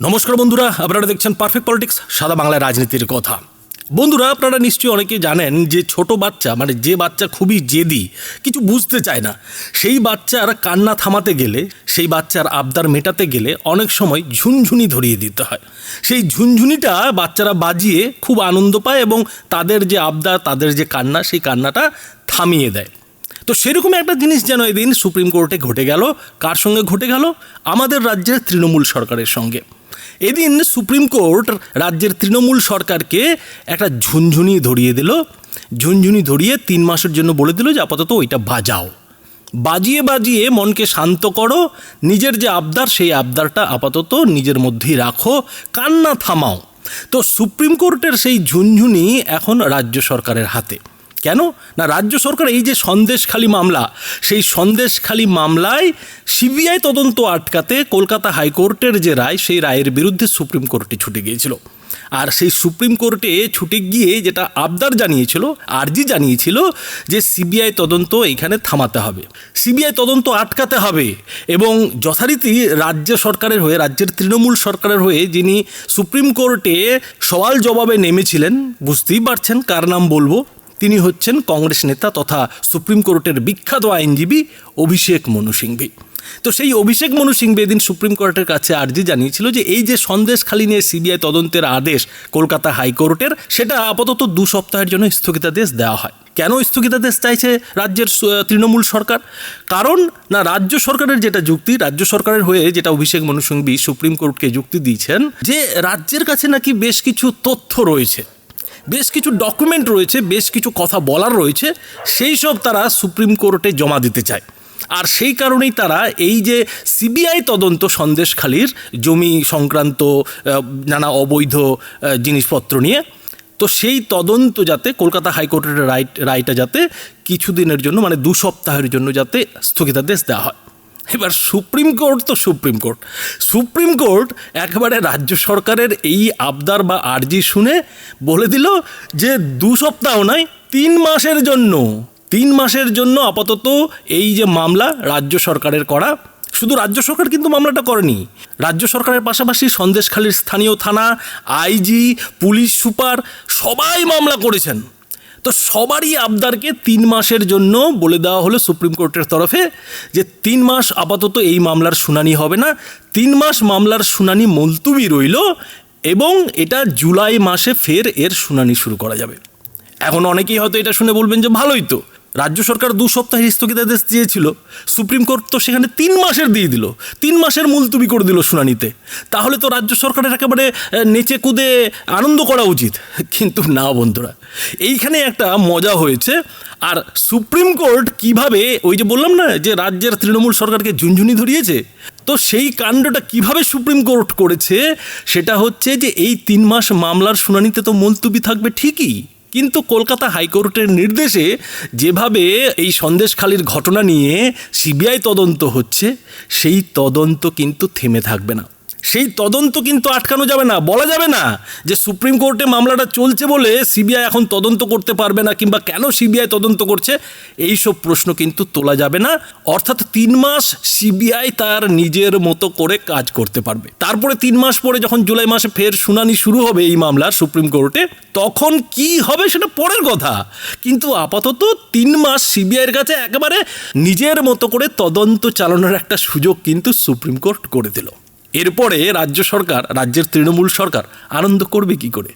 নমস্কার বন্ধুরা, আপনারা দেখছেন পারফেক্ট পলিটিক্স সাদা বাংলায় রাজনীতির কথা। বন্ধুরা, আপনারা নিশ্চয়ই অনেকে জানেন যে ছোট বাচ্চা মানে যে বাচ্চা খুবই জেদি, কিছু বুঝতে চায় না। সেই বাচ্চার কান্না থামাতে গেলে, সেই বাচ্চার আবদার মেটাতে গেলে অনেক সময় ঝুনঝুনি ধরিয়ে দিতে হয়। সেই ঝুনঝুনিটা বাচ্চারা বাজিয়ে খুব আনন্দ পায় এবং তাদের যে আবদার, তাদের যে কান্না, সেই কান্নাটা থামিয়ে দেয়। তো সেরকম একটা জিনিস যেন এদিন সুপ্রিম কোর্টে ঘটে গেল। কার সঙ্গে ঘটে গেল? আমাদের রাজ্যের তৃণমূল সরকারের সঙ্গে। এদিন সুপ্রিম কোর্ট রাজ্যের তৃণমূল সরকারকে একটা ঝুনঝুনি ধরিয়ে দিল। ঝুনঝুনি ধরিয়ে তিন মাসের জন্য বলে দিল যে আপাতত ওইটা বাজাও। বাজিয়ে বাজিয়ে মনকে শান্ত করো, নিজের যে আবদার সেই আবদারটা আপাতত নিজের মধ্যেই রাখো, কান্না থামাও। তো সুপ্রিম কোর্টের সেই ঝুনঝুনি এখন রাজ্য সরকারের হাতে। কেন? না, রাজ্য সরকার এই যে সন্দেশখালী মামলা, সেই সন্দেশখালী মামলায় সিবিআই তদন্ত আটকাতে কলকাতা হাইকোর্টের যে রায়, সেই রায়ের বিরুদ্ধে সুপ্রিম কোর্টে ছুটে গিয়েছিল। আর সেই সুপ্রিম কোর্টে ছুটে গিয়ে যেটা আবদার জানিয়েছিল, আর্জি জানিয়েছিল যে সিবিআই তদন্ত এখানে থামাতে হবে। সিবিআই তদন্ত আটকাতে হবে এবং যথারীতি রাজ্য সরকারের হয়ে, রাজ্যের তৃণমূল সরকারের হয়ে যিনি সুপ্রিম কোর্টে সওয়াল জবাবে নেমেছিলেন, বুঝতেই পারছেন কার নাম বলব। তিনি হচ্ছেন কংগ্রেস নেতা তথা সুপ্রিম কোর্টের বিখ্যাত আইনজীবী অভিষেক মনু সিংভি। তো সেই অভিষেক মনু সিংভি এদিন সুপ্রিম কোর্টের কাছে আর্জি জানিয়েছিল যে এই যে সন্দেশখালী নিয়ে সিবিআই তদন্তের আদেশ কলকাতা হাইকোর্টের, সেটা আপাতত দু সপ্তাহের জন্য স্থগিতাদেশ দেওয়া হয়। কেন স্থগিতাদেশ চাইছে রাজ্যের তৃণমূল সরকার? কারণ না, রাজ্য সরকারের যেটা যুক্তি, রাজ্য সরকারের হয়ে যেটা অভিষেক মনু সিংভি সুপ্রিম কোর্টকে যুক্তি দিয়েছেন যে রাজ্যের কাছে নাকি বেশ কিছু তথ্য রয়েছে। বেশ কিছু ডকুমেন্ট রয়েছে, বেশ কিছু কথা বলার রয়েছে, সেই সব তারা সুপ্রিম কোর্টে জমা দিতে চায়। আর সেই কারণেই তারা এই যে সিবিআই তদন্ত সন্দেশখালির জমি সংক্রান্ত নানা অবৈধ জিনিসপত্র নিয়ে, তো সেই তদন্ত যাতে কলকাতা হাইকোর্টের রাইট রায়টা যাতে কিছুদিনের জন্য মানে দু সপ্তাহের জন্য যাতে স্থগিতাদেশ দেওয়া হয়। এবার সুপ্রিম কোর্ট তো সুপ্রিম কোর্ট। সুপ্রিম কোর্ট একবারে রাজ্য সরকারের এই আবদার বা আর্জি শুনে বলে দিল যে দু সপ্তাহ নয়, তিন মাসের জন্য, তিন মাসের জন্য আপাতত এই যে মামলা রাজ্য সরকারের করা, শুধু রাজ্য সরকার কিন্তু মামলাটা করেনি। রাজ্য সরকারের পাশাপাশি সন্দেশখালীর স্থানীয় থানা, আইজি, পুলিশ সুপার সবাই মামলা করেছেন। তো সবারই আবদারকে তিন মাসের জন্য বলে দেওয়া হলো সুপ্রিম কোর্টের তরফে যে তিন মাস আপাতত এই মামলার শুনানি হবে না। তিন মাস মামলার শুনানি মুলতুবি রইল এবং এটা জুলাই মাসে ফের এর শুনানি শুরু করা যাবে। এখন অনেকেই হয়তো এটা শুনে বলবেন যে ভালোই তো। রাজ্য সরকার দু সপ্তাহের স্থগিতাদেশ দিয়েছিল। সুপ্রিম কোর্ট তো সেখানে তিন মাসের দিয়ে দিল। তিন মাসের মুলতুবি করে দিল শুনানিতে। তাহলে তো রাজ্য সরকারের একেবারে নেচে কুদে আনন্দ করা উচিত। কিন্তু না বন্ধুরা, এইখানে একটা মজা হয়েছে। আর সুপ্রিম কোর্ট কীভাবে, ওই যে বললাম না, যে রাজ্যের তৃণমূল সরকারকে ঝুনঝুনি ধরিয়েছে, তো সেই কাণ্ডটা কীভাবে সুপ্রিম কোর্ট করেছে, সেটা হচ্ছে যে এই তিন মাস মামলার শুনানিতে তো মুলতুবি থাকবে ঠিকই। কিন্তু কলকাতা হাইকোর্টের নির্দেশে যেভাবে এই সন্দেশখালির ঘটনা নিয়ে সিবিআই তদন্ত হচ্ছে, সেই তদন্ত কিন্তু থেমে থাকবে না। সেই তদন্ত কিন্তু আটকানো যাবে না, বলা যাবে না যে সুপ্রিম কোর্টে মামলাটা চলছে বলে সিবিআই এখন তদন্ত করতে পারবে না কিংবা কেন সিবিআই তদন্ত করছে এই সব প্রশ্ন কিন্তু তোলা যাবে না। অর্থাৎ তিন মাস সিবিআই তার নিজের মতো করে কাজ করতে পারবে। তারপরে তিন মাস পরে যখন জুলাই মাসে ফের শুনানি শুরু হবে এই মামলার সুপ্রিম কোর্টে, তখন কি হবে সেটা পরের কথা। কিন্তু আপাতত তিন মাস সিবিআইয়ের কাছে একেবারে নিজের মতো করে তদন্ত চালানোর একটা সুযোগ কিন্তু সুপ্রিম কোর্ট করে দিল। এরপরে রাজ্য সরকার, রাজ্যের তৃণমূল সরকার আনন্দ করবে কি করে?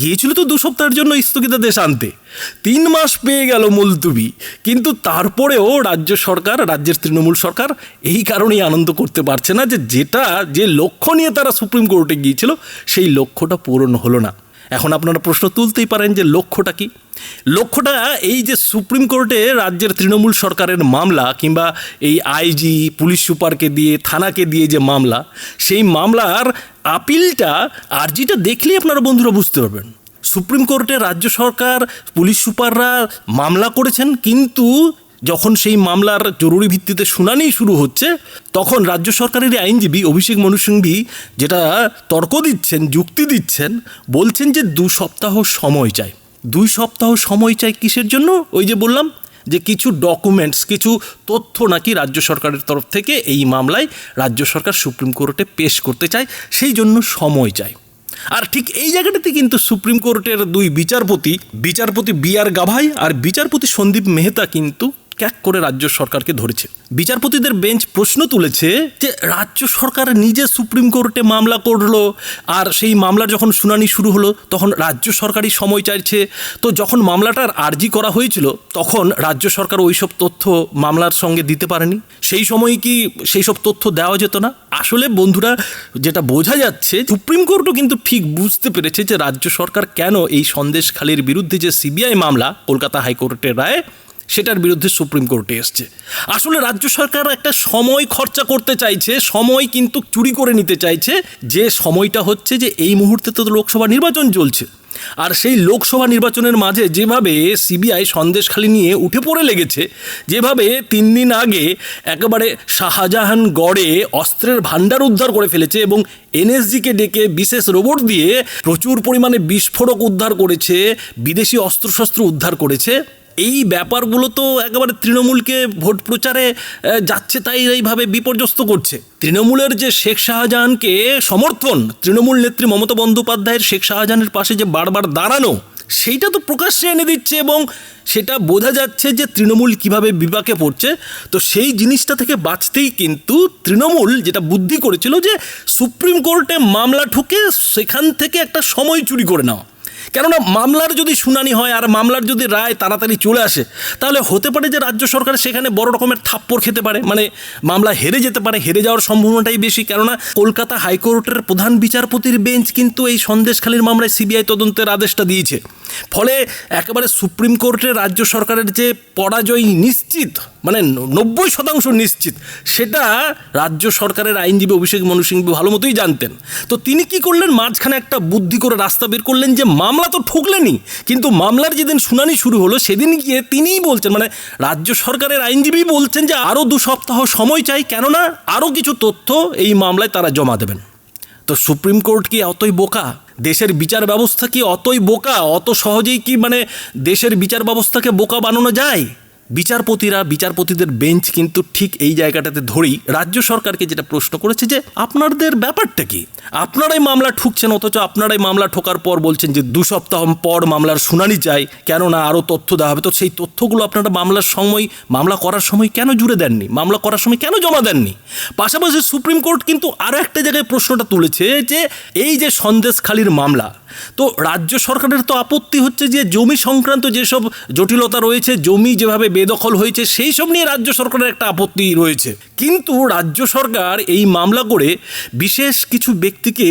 গিয়েছিল তো দু সপ্তাহের জন্য স্থগিতাদেশ আনতে। তিন মাস পেয়ে গেল মুলতুবি, কিন্তু তারপরেও রাজ্য সরকার, রাজ্যের তৃণমূল সরকার এই কারণেই আনন্দ করতে পারছে না যে যেটা, যে লক্ষ্য নিয়ে তারা সুপ্রিম কোর্টে গিয়েছিল, সেই লক্ষ্যটা পূরণ হলো না। এখন আপনারা প্রশ্ন তুলতেই পারেন যে লক্ষ্যটা কি? লক্ষ্যটা এই যে সুপ্রিম কোর্টে রাজ্যের তৃণমূল সরকারের মামলা কিংবা এই আইজি, পুলিশ সুপারকে দিয়ে, থানাকে দিয়ে যে মামলা, সেই মামলার আপিলটা, আর্জিটা দেখলেই আপনারা বন্ধুরা বুঝতে পারবেন। সুপ্রিম কোর্টে রাজ্য সরকার, পুলিশ সুপাররা মামলা করেছেন, কিন্তু যখন সেই মামলার জরুরি ভিত্তিতে শুনানি শুরু হচ্ছে, তখন রাজ্য সরকারের আইনজীবী অভিষেক মনু যেটা তর্ক দিচ্ছেন, যুক্তি দিচ্ছেন, বলছেন যে দু সপ্তাহ সময় চাই। দুই সপ্তাহ সময় চাই কিসের জন্য? ওই যে বললাম যে কিছু ডকুমেন্টস কিছু তথ্য নাকি রাজ্য সরকারের তরফ থেকে এই মামলায় রাজ্য সরকার সুপ্রিম কোর্টে পেশ করতে চায়, সেই জন্য সময় চায় আর ঠিক এই জায়গাটাতে কিন্তু সুপ্রিম কোর্টের দুই বিচারপতি বিচারপতি বি আর গাভাই আর বিচারপতি সন্দীপ মেহতা কিন্তু ক্যাক করে রাজ্য সরকারকে ধরেছে। বিচারপতিদের বেঞ্চ প্রশ্ন তুলেছে যে, রাজ্য সরকার নিজে সুপ্রিম কোর্টে মামলা করল, আর সেই মামলার যখন শুনানি শুরু হলো, তখন রাজ্য সরকারই সময় চাইছে। তো যখন মামলাটার আর্জি করা হয়েছিল, তখন রাজ্য সরকার ওইসব তথ্য মামলার সঙ্গে দিতে পারেনি। সেই সময় কি সেই সব তথ্য দেওয়া যেত না? আসলে বন্ধুরা, যেটা বোঝা যাচ্ছে, সুপ্রিম কোর্টও কিন্তু ঠিক বুঝতে পেরেছে যে, রাজ্য সরকার কেন এই সন্দেশখালীর বিরুদ্ধে যে সিবিআই মামলা, কলকাতা হাইকোর্টের রায় সেটার বিরুদ্ধে সুপ্রিম কোর্টে এসছে। আসলে রাজ্য সরকার একটা সময় খরচা করতে চাইছে, সময় কিন্তু চুরি করে নিতে চাইছে, যে সময়টা হচ্ছে যে এই মুহূর্তে তো লোকসভা নির্বাচন চলছে। আর সেই লোকসভা নির্বাচনের মাঝে যেভাবে সিবিআই সন্দেশখালি নিয়ে উঠে পড়ে লেগেছে, যেভাবে তিন দিন আগে একেবারে শাহজাহান গড়ে অস্ত্রের ভাণ্ডার উদ্ধার করে ফেলেছে এবং এনএসজিকে ডেকে বিশেষ রোবট দিয়ে প্রচুর পরিমাণে বিস্ফোরক উদ্ধার করেছে, বিদেশি অস্ত্রশস্ত্র উদ্ধার করেছে এই ব্যাপারগুলো তো একেবারে তৃণমূলকে ভোট প্রচারে যাচ্ছে তাই এইভাবে বিপর্যস্ত করছে। তৃণমূলের যে শেখ শাহজাহানকে সমর্থন, তৃণমূল নেত্রী মমতা বন্দ্যোপাধ্যায়ের শেখ শাহজাহানের পাশে যে বারবার দাঁড়ানো, সেইটা তো প্রকাশ্যে এনে দিচ্ছে এবং সেটা বোঝা যাচ্ছে যে তৃণমূল কীভাবে বিপাকে পড়ছে। তো সেই জিনিসটা থেকে বাঁচতেই কিন্তু তৃণমূল যেটা বুদ্ধি করেছিল যে সুপ্রিম কোর্টে মামলা ঠুকে সেখান থেকে একটা সময় চুরি করে নেওয়া। কেননা মামলার যদি শুনানি হয় আর মামলার যদি রায় তাড়াতাড়ি চলে আসে, তাহলে হতে পারে যে রাজ্য সরকার সেখানে বড় রকমের থাপ্পড় খেতে পারে মানে মামলা হেরে যেতে পারে, হেরে যাওয়ার সম্ভাবনাটাই বেশি। কেননা কলকাতা হাইকোর্টের প্রধান বিচারপতির বেঞ্চ কিন্তু এই সন্দেশখালীর মামলায় সিবিআই তদন্তের আদেশটা দিয়েছে। ফলে একেবারে সুপ্রিম কোর্টে রাজ্য সরকারের যে পরাজয় নিশ্চিত মানে নব্বই শতাংশ নিশ্চিত, সেটা রাজ্য সরকারের আইনজীবী অভিষেক মনু সিংহ ভালো মতোই জানতেন। তো তিনি কি করলেন? মাঝখানে একটা বুদ্ধি করে রাস্তা বের করলেন যে মামলা তো ঠুকলেনি। কিন্তু মামলার যেদিন শুনানি শুরু হলো সেদিন গিয়ে তিনিই বলছেন মানে রাজ্য সরকারের আইনজীবী বলছেন যে আরও দু সপ্তাহ সময় চাই, কেননা আরও কিছু তথ্য এই মামলায় তারা জমা দেবেন। তো সুপ্রিম কোর্ট কি অতই বোকা? দেশের বিচার ব্যবস্থা কি অতই বোকা? অত সহজেই কি মানে দেশের বিচার ব্যবস্থাকে বোকা বানানো যায়? বিচারপতিরা, বিচারপতিদের বেঞ্চ কিন্তু ঠিক এই জায়গাটাতে ধরেই রাজ্য সরকারকে যেটা প্রশ্ন করেছে যে, আপনাদের ব্যাপারটা কি? আপনারাই মামলা ঠুকছেন অথচ আপনারাই মামলা ঠোকার পর বলছেন যে, দু সপ্তাহ পর মামলার শুনানি চাই, কেননা আরও তথ্য দেওয়া হবে। তো সেই তথ্যগুলো আপনারা মামলার সময়, মামলা করার সময় কেন জুড়ে দেননি? মামলা করার সময় কেন জমা দেননি? পাশাপাশি সুপ্রিম কোর্ট কিন্তু আরও একটা জায়গায় প্রশ্নটা তুলেছে যে, এই যে সন্দেশখালির মামলা, তো রাজ্য সরকারের তো আপত্তি হচ্ছে যে, জমি সংক্রান্ত যেসব জটিলতা রয়েছে, জমি যেভাবে বেদখল হয়েছে, সেই সব নিয়ে রাজ্য সরকারের একটা আপত্তি রয়েছে। কিন্তু রাজ্য সরকার এই মামলা করে বিশেষ কিছু ব্যক্তিকে,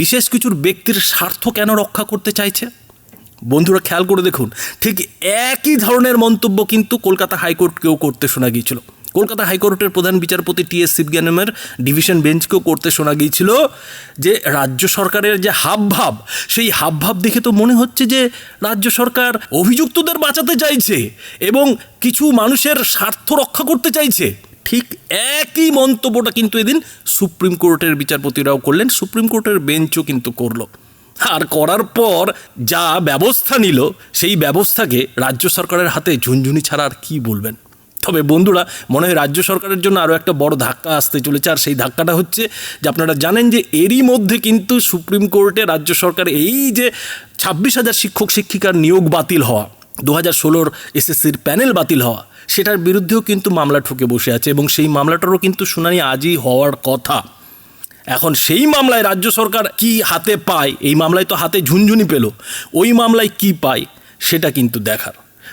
বিশেষ কিছুর ব্যক্তির স্বার্থ কেন রক্ষা করতে চাইছে? বন্ধুরা, খেয়াল করে দেখুন, ঠিক একই ধরনের মন্তব্য কিন্তু কলকাতা হাইকোর্টকেও করতে শোনা গিয়েছিল। কলকাতা হাইকোর্টের প্রধান বিচারপতি টি এস সিবজ্ঞানমের ডিভিশন বেঞ্চকেও করতে শোনা গিয়েছিল যে রাজ্য সরকারের যে হাবভাব, সেই হাবভাব দেখে তো মনে হচ্ছে যে রাজ্য সরকার অভিযুক্তদের বাঁচাতে চাইছে এবং কিছু মানুষের স্বার্থ রক্ষা করতে চাইছে। ঠিক একই মন্তব্যটা কিন্তু এদিন সুপ্রিম কোর্টের বিচারপতিরাও করলেন, সুপ্রিম কোর্টের বেঞ্চও কিন্তু করল। আর করার পর যা ব্যবস্থা নিল, সেই ব্যবস্থাকে রাজ্য সরকারের হাতে ঝুনঝুনি ছাড়া আর কী বলবেন? তবে বন্ধুরা, মনে হয় রাজ্য সরকারের জন্য আরও একটা বড় ধাক্কা আসতে চলেছে। আর সেই ধাক্কাটা হচ্ছে যে আপনারা জানেন যে এরই মধ্যে কিন্তু সুপ্রিম কোর্টে রাজ্য সরকার এই যে ছাব্বিশ হাজার শিক্ষক, শিক্ষিকার নিয়োগ বাতিল হওয়া দু হাজার ষোলোর এসএসসির প্যানেল বাতিল হওয়া, সেটার বিরুদ্ধেও কিন্তু মামলা ঠুকে বসে আছে এবং সেই মামলাটারও কিন্তু শুনানি আজই হওয়ার কথা। এখন সেই মামলায় রাজ্য সরকার কি হাতে পায়? এই মামলায় তো হাতে ঝুনঝুনি পেল। ওই মামলায় কি পায়? সেটা কিন্তু দেখার।